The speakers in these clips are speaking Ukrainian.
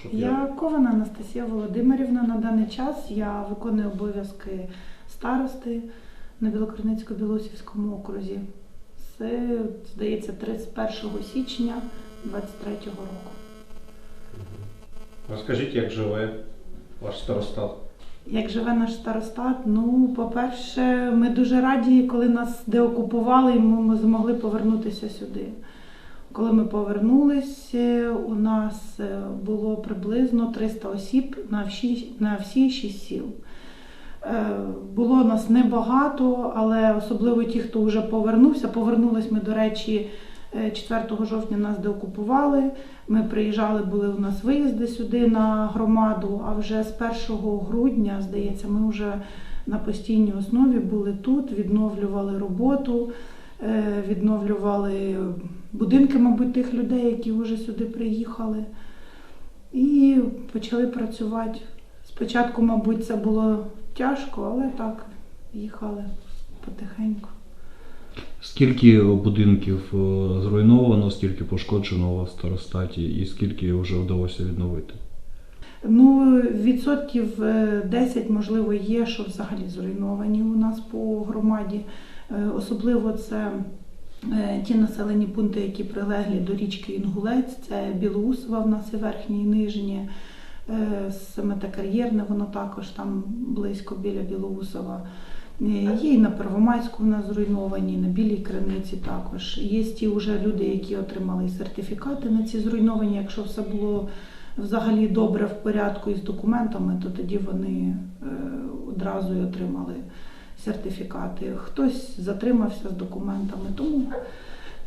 Щоб Я Кована Анастасія Володимирівна на даний час. Я виконую обов'язки старости на Білокриницько-Білосівському окрузі. Це, здається, 31 січня 23 року. Розкажіть, як живе ваш старостат? Як живе наш старостат? Ну, по-перше, ми дуже раді, коли нас деокупували, і ми змогли повернутися сюди. Коли ми повернулися, у нас е, було приблизно 300 осіб на всі, на всі шість сіл. Е, Було нас небагато, але особливо ті, хто вже повернувся. Повернулись ми, до речі, е, 4 жовтня нас деокупували. Ми приїжджали, були у нас виїзди сюди на громаду, а вже з 1 грудня, здається, ми вже на постійній основі були тут, відновлювали роботу, е, відновлювали будинки, мабуть, тих людей, які вже сюди приїхали. І почали працювати. Спочатку, мабуть, це було тяжко, але так, їхали потихеньку. Скільки будинків е, зруйновано, скільки пошкоджено у вас в старостаті, і скільки вже вдалося відновити? Ну, відсотків е, 10, можливо, є, що взагалі зруйновані у нас по громаді. Е, Особливо це е, ті населені пункти, які прилеглі до річки Інгулець, це Білоусова в нас і верхнє, і нижнє, е, Семетокар'єрне, воно також там близько біля Білоусова. Е, Є і на Первомайську в нас зруйновані, на Білій Криниці також. Є ті вже люди, які отримали сертифікати на ці зруйновані. Якщо все було взагалі добре в порядку із документами, то тоді вони е, одразу і отримали сертифікати. Хтось затримався з документами, тому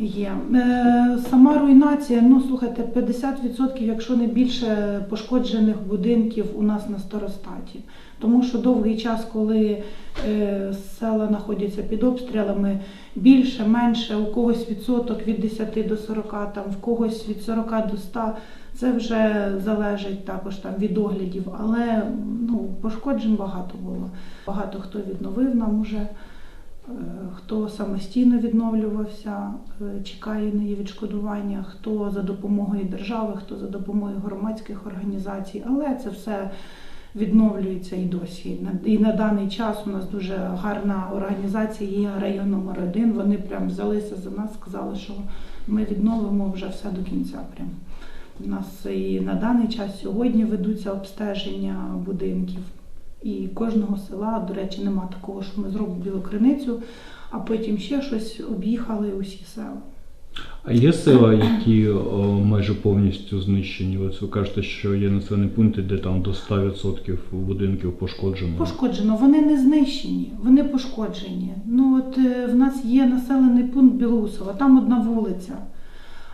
є. Е, Сама руйнація, ну слухайте, 50%, якщо не більше пошкоджених будинків у нас на старостаті. Тому що довгий час, коли е, села знаходяться під обстрілами, більше, менше, у когось відсоток від 10 до 40, там, в когось від 40 до 100, це вже залежить також там від оглядів, але ну, пошкоджень багато було. Багато хто відновив нам уже, хто самостійно відновлювався, е, чекає на її відшкодування, хто за допомогою держави, хто за допомогою громадських організацій, але це все відновлюється і досі. І на даний час у нас дуже гарна організація є район номер один. Вони прям взялися за нас, сказали, що ми відновимо вже все до кінця. Прям. У нас і на даний час сьогодні ведуться обстеження будинків. І кожного села, до речі, нема такого, що ми зробимо білу криницю, а потім ще щось об'їхали усі села. А є села, які о, майже повністю знищені? Ось ви кажете, що є населені пункти, де там до 100% будинків пошкоджено. Пошкоджено, вони не знищені, вони пошкоджені. Ну от е, в нас є населений пункт Білоусова, там одна вулиця,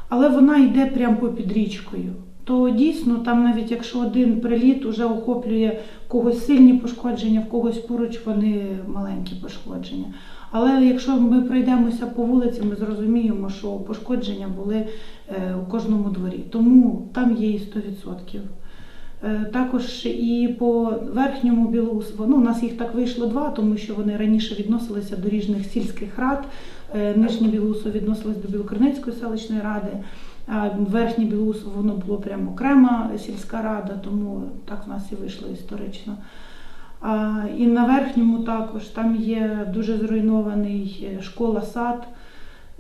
але вона йде прямо попід річкою. То дійсно, там навіть якщо один приліт уже охоплює когось сильні пошкодження, в когось поруч вони маленькі пошкодження. Але якщо ми пройдемося по вулиці, ми зрозуміємо, що пошкодження були е, у кожному дворі. Тому там є і 100%. Е, Також і по верхньому Білоусову, ну у нас їх так вийшло два, тому що вони раніше відносилися до різних сільських рад. Е, Нижнє Білоусово відносилось до Білокриницької селищної ради, а верхнє Білоусово воно було прямо окрема сільська рада, тому так в нас і вийшло історично. А, і на верхньому також там є дуже зруйнований е, школа-сад.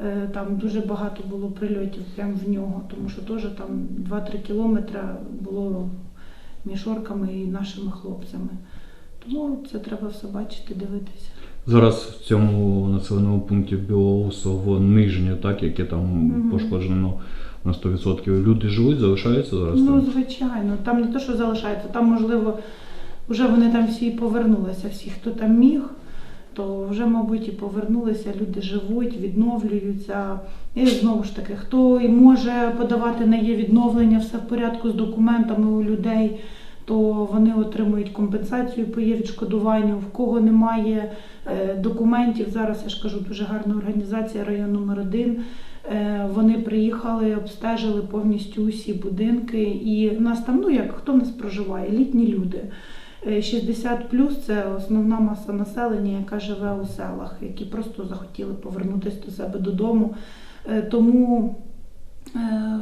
Е, Там дуже багато було прильотів прямо в нього, тому що теж там 2-3 кілометри було між орками і нашими хлопцями. Тому це треба все бачити, дивитися. Зараз в цьому населеному пункті Білоусово нижнє, так, яке там Мгм. пошкоджено на 100%. Люди живуть, залишаються зараз Ну, там? звичайно, там не те, що залишається, там, можливо, вже вони там всі повернулися, всі, хто там міг, то вже, мабуть, і повернулися, люди живуть, відновлюються. І знову ж таки, хто і може подавати на є відновлення, все в порядку з документами у людей, то вони отримують компенсацію по є відшкодуванню. В кого немає е, документів, зараз я ж кажу, дуже гарна організація район номер 1 Е, Вони приїхали, обстежили повністю усі будинки. І в нас там, ну як хто в нас проживає, літні люди. Е, 60 плюс це основна маса населення, яка живе у селах, які просто захотіли повернутися до себе додому. Е, Тому е,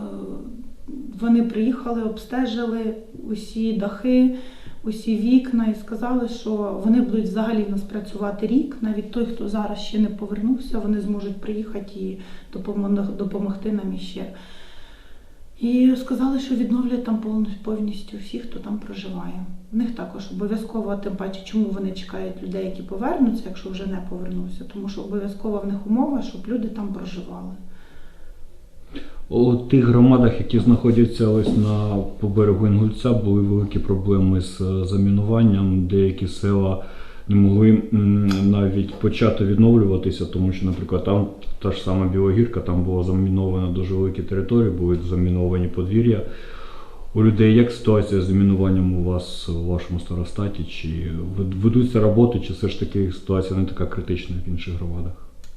вони приїхали, обстежили усі дахи, усі вікна і сказали, що вони будуть взагалі в нас працювати рік. Навіть той, хто зараз ще не повернувся, вони зможуть приїхати і допомогти нам іще. І сказали, що відновлять там повністю всіх, хто там проживає. В них також обов'язково, тим паче, чому вони чекають людей, які повернуться, якщо вже не повернувся, тому що обов'язково в них умова, щоб люди там проживали. У тих громадах, які знаходяться ось на по берегу Інгульця, були великі проблеми з е, замінуванням. Деякі села не могли навіть почати відновлюватися, тому що, наприклад, там та ж сама Білогірка, там було заміновано дуже великі території, були заміновані подвір'я. У людей як ситуація з замінуванням у вас у вашому старостаті? Чи вед- ведуться роботи, чи все ж таки ситуація не така критична, в інших громадах?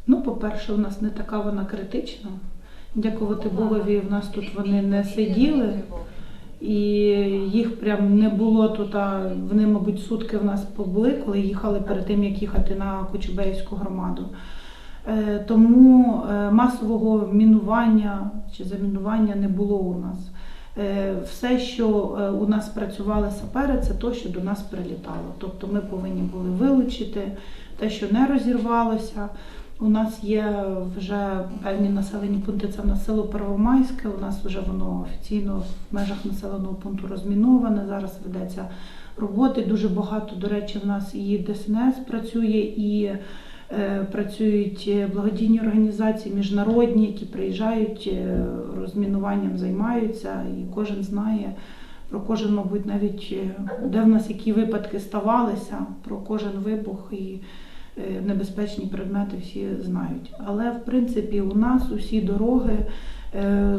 Ну, по-перше, у нас не така вона критична. Дякувати Богові, в нас тут вони не сиділи, і їх прям не було тут. А вони, мабуть, сутки в нас побули, коли їхали перед тим, як їхати на Кочубеївську громаду. Е, Тому е, масового мінування чи замінування не було у нас. Е, Все, що у нас працювали сапери, це то, що до нас прилітало. Тобто ми повинні були вилучити те, що не розірвалося. У нас є вже певні населені пункти. Це в нас село Первомайське. У нас вже воно офіційно в межах населеного пункту розміноване. Зараз ведеться роботи. Дуже багато, до речі, в нас і ДСНС працює, і е, працюють благодійні організації міжнародні, які приїжджають, е, розмінуванням займаються, і кожен знає. Про кожен, мабуть, навіть е, де в нас які випадки ставалися, про кожен вибух і небезпечні предмети всі знають. Але в принципі у нас усі дороги е,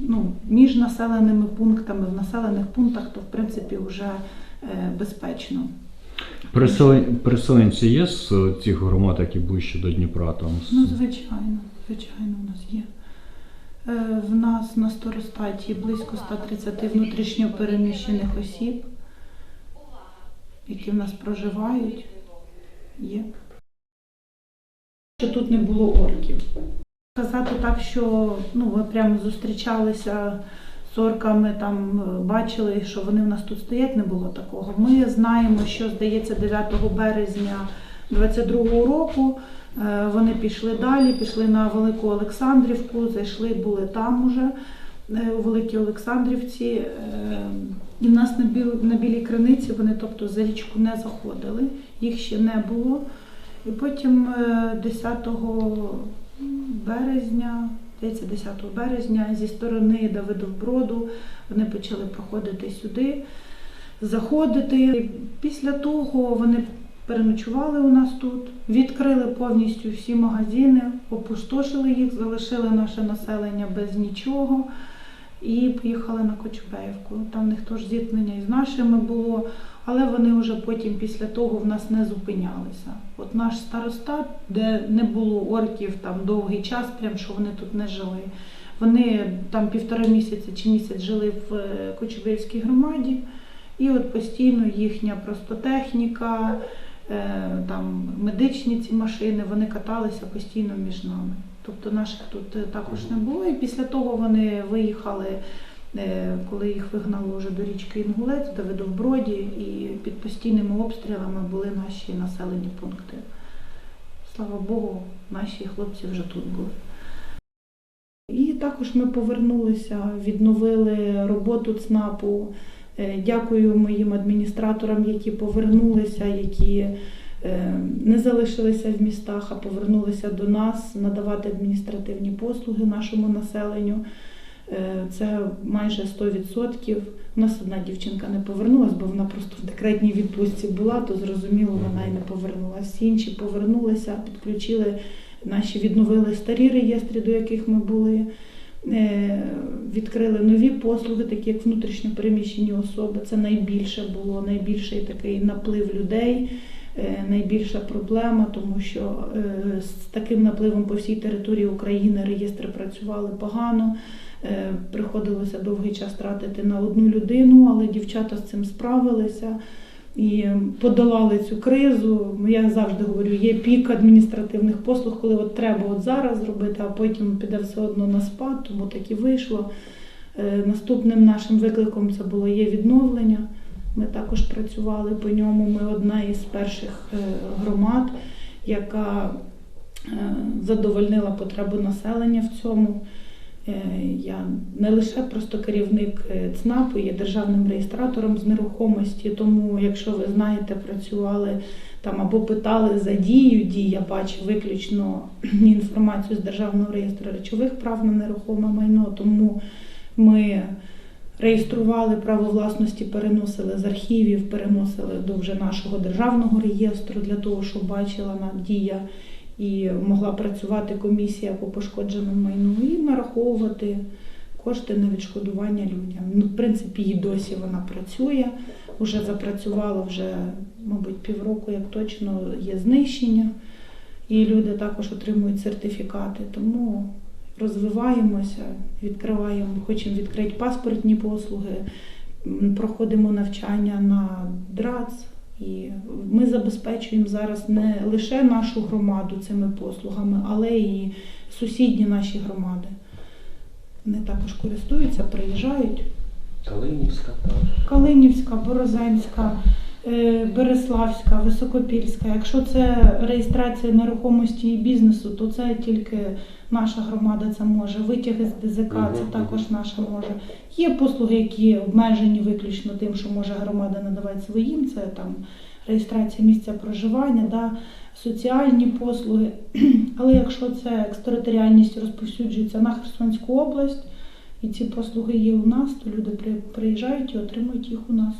ну, між населеними пунктами, в населених пунктах, то в принципі вже е, безпечно. Переселен... Переселенці є з е, цих громад, які ближче до Дніпра? Там Ну, звичайно, звичайно, у нас є. Е, В нас на старостаті близько 130 внутрішньо переміщених осіб, які в нас проживають. Є. Що тут не було орків. Казати так, що ну, ми прямо зустрічалися з орками, там е, бачили, що вони в нас тут стоять, не було такого. Ми знаємо, що здається 9 березня 22-го року. Е, Вони пішли далі, пішли на Велику Олександрівку, зайшли, були там уже е, у Великій Олександрівці. І в нас на білій криниці вони тобто, за річку не заходили, їх ще не було. І потім е, 10 березня, здається, 10 березня зі сторони Давидовброду вони почали проходити сюди, заходити. І Після того вони переночували у нас тут, відкрили повністю всі магазини, опустошили їх, залишили наше населення без нічого. І поїхали на Кочубеївку. Там в них теж зіткнення із нашими було, але вони вже потім після того в нас не зупинялися. От наш старостат, де не було орків там довгий час, прям що вони тут не жили. Вони там півтора місяця чи місяць жили в е, Кочубеївській громаді, і от постійно їхня просто техніка, е, там медичні ці машини, вони каталися постійно між нами. Тобто наших тут е, також не було. І після того вони виїхали, е, коли їх вигнали вже до річки Інгулець, до Видовброді, і під постійними обстрілами були наші населені пункти. Слава Богу, наші хлопці вже тут були. І також ми повернулися, відновили роботу ЦНАПу. Е, Дякую моїм адміністраторам, які повернулися, які не залишилися в містах, а повернулися до нас надавати адміністративні послуги нашому населенню. Е, Це майже 100%. У нас одна дівчинка не повернулася, бо вона просто в декретній відпустці була, то зрозуміло, вона і не повернулася. Всі інші повернулися, підключили наші відновили старі реєстри, до яких ми були. Е, Відкрили нові послуги, такі як внутрішньо переміщені особи. Це найбільше було, найбільший такий наплив людей, найбільша проблема, тому що е, з таким напливом по всій території України реєстри працювали погано. Е, Приходилося довгий час тратити на одну людину, але дівчата з цим справилися і подолали цю кризу. Я завжди говорю, є пік адміністративних послуг, коли от треба от зараз зробити, а потім піде все одно на спад, тому так і вийшло. Е, Наступним нашим викликом це було є відновлення. Ми також працювали по ньому. Ми одна із перших е, громад, яка е, задовольнила потребу населення в цьому. Е, Я не лише просто керівник ЦНАПу, є державним реєстратором з нерухомості. Тому, якщо ви знаєте, працювали там або питали за дію дій, я бачу виключно інформацію з державного реєстру речових прав на нерухоме майно. Тому ми реєстрували право власності, переносили з архівів, переносили до вже нашого державного реєстру для того, щоб бачила дія і могла працювати комісія по пошкодженому майну і нараховувати кошти на відшкодування людям. Ну, в принципі, і досі вона працює. Вже запрацювала вже, мабуть, півроку, як точно є знищення, і люди також отримують сертифікати. Тому розвиваємося, відкриваємо, хочемо відкрити паспортні послуги, проходимо навчання на ДРАЦ. І ми забезпечуємо зараз не лише нашу громаду цими послугами, але і сусідні наші громади. Вони також користуються, приїжджають. Калинівська. Калинівська, Борозенська, е, Береславська, Високопільська. Якщо це реєстрація нерухомості і бізнесу, то це тільки наша громада це може. Витяги з ДЗК це також наша може. Є послуги, які обмежені виключно тим, що може громада надавати своїм. Це там реєстрація місця проживання, да, соціальні послуги. Але якщо це екстериторіальність розповсюджується на Херсонську область, і ці послуги є у нас, то люди при- приїжджають і отримують їх у нас.